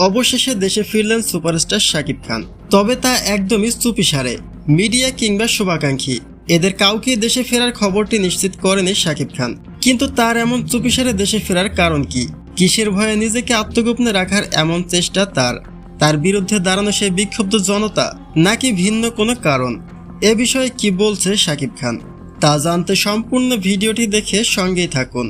অবশেষে দেশে ফিরলেন সুপারস্টার শাকিব খান। তবে তা একদমই চুপিসারে মিডিয়া কিংবা শুভাকাঙ্ক্ষী, এদের কাউকে দেশে ফেরার খবরটি নিশ্চিত করেনি শাকিব খান। কিন্তু তার এমন চুপিসারে দেশে ফেরার কারণ কি? কিসের ভয়ে নিজেকে আত্মগোপনে রাখার এমন চেষ্টা তার? তার বিরুদ্ধে দাঁড়ানো সেই বিক্ষুব্ধ জনতা নাকি ভিন্ন কোনো কারণ? এ বিষয়ে কি বলছে শাকিব খান? তা জানতে সম্পূর্ণ ভিডিওটি দেখে সঙ্গেই থাকুন।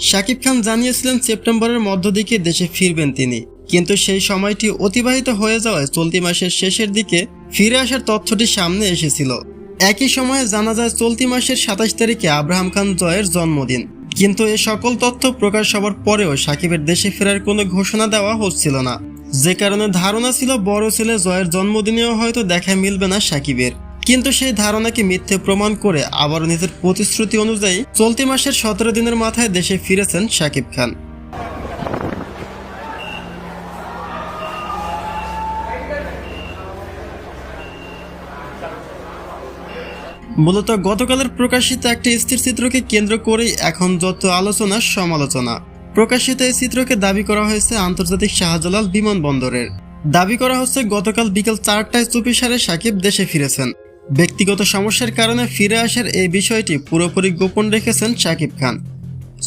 শাকিব খান জানিয়েছিলেন সেপ্টেম্বরের মধ্যদিকে দেশে ফিরবেন তিনি। কিন্তু সেই সময়টি অতিবাহিত হয়ে যাওয়ায় চলতি মাসের শেষের দিকে ফিরে আসার তথ্যটি সামনে এসেছিল। একই সময়ে জানা যায়, চলতি মাসের সাতাশ তারিখে আব্রাহাম খান জয়ের জন্মদিন। কিন্তু এ সকল তথ্য প্রকাশ হওয়ার পরেও সাকিবের দেশে ফেরার কোনো ঘোষণা দেওয়া হচ্ছিল না। যে কারণে ধারণা ছিল, বড় ছেলে জয়ের জন্মদিনেও হয়তো দেখা মিলবে না সাকিবের। কিন্তু সেই ধারণাকে মিথ্যে প্রমাণ করে আবার নিজের প্রতিশ্রুতি অনুযায়ী চলতি মাসের সতেরো দিনের মাথায় দেশে ফিরেছেন শাকিব খান। মূলত গতকালের প্রকাশিত একটি স্থির চিত্রকে কেন্দ্র করেই এখন যত আলোচনা, সমালোচনা। প্রকাশিত এই চিত্রকে দাবি করা হয়েছে আন্তর্জাতিক শাহজালাল বিমানবন্দরের। দাবি করা হচ্ছে গতকাল বিকেল চারটায় চুপিসারে সাকিব দেশে ফিরেছেন। ব্যক্তিগত সমস্যার কারণে ফিরে আসার এই বিষয়টি পুরোপুরি গোপন রেখেছেন শাকিব খান।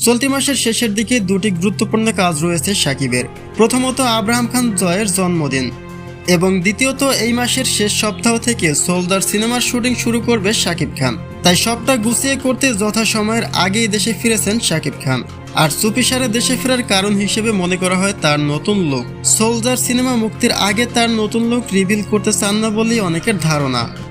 চলতি মাসের শেষের দিকে দুটি গুরুত্বপূর্ণ কাজ রয়েছে সাকিবের প্রথমত, আব্রাহাম খান জয়ের জন্মদিন এবং দ্বিতীয়ত, এই মাসের শেষ সপ্তাহ থেকে সোলদার সিনেমার শুটিং শুরু করবে শাকিব খান। তাই সবটা গুছিয়ে করতে যথাসময়ের আগেই দেশে ফিরেছেন শাকিব খান। আর চুপিসারে দেশে ফেরার কারণ হিসেবে মনে করা হয় তার নতুন লোক। সোলজার সিনেমা মুক্তির আগে তার নতুন লোক রিভিল করতে চান না বলেই অনেকের ধারণা।